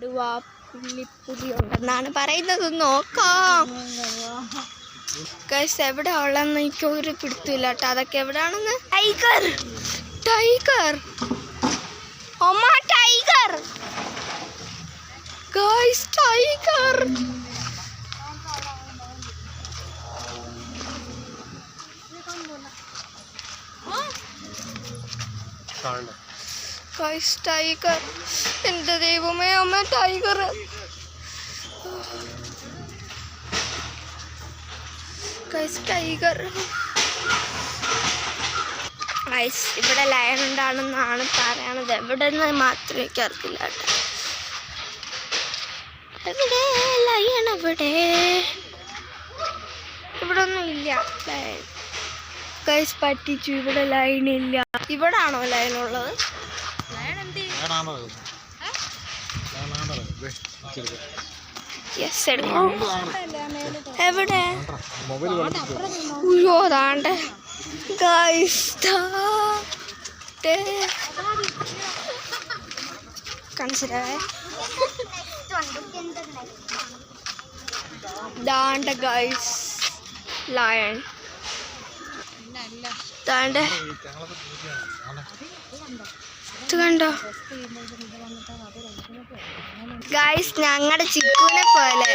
കടുവ പുള്ളിപ്പുലി ഉണ്ടെന്നാണ് പറയുന്നത്. നോക്കാം. ഗൈസ് എവിടെ ഉള്ളതെന്ന് എനിക്ക് ഒരു പിടുത്തില്ല കേട്ടോ. അതൊക്കെ എവിടെയാണെന്ന് ടൈഗർ ടൈഗർ അമ്മ tiger guys tiger guys tiger എന്റെ ദൈവമേ അമ്മ ടൈഗർ ഗൈസ് ടൈഗർ ഗൈസ് ഇവിടെ ലയൺ ഉണ്ടാണെന്നാണ് പറയണത്. എവിടെ നിന്ന് മാത്രമേ എനിക്ക് അറിയില്ല എവിടെ? ലയൺ എവിടെ? ഇവിടെ ഒന്നും ഇല്ല. ലയൺ ഗൈസ് പറ്റിച്ചു. ഇവിടെ ലൈൻ ഇല്ല. ഇവിടെ ആണോ ലൈൻ ഉള്ളത്? എവിടെ? ഉയ്യോ താണ്ട് ഗൈസ് കാണിച്ചിട്ടേ ദാണ്ട ഗൈസ് ലയൺ ഗൈസ് ഞങ്ങളുടെ ചിക്കുനെ പോലെ.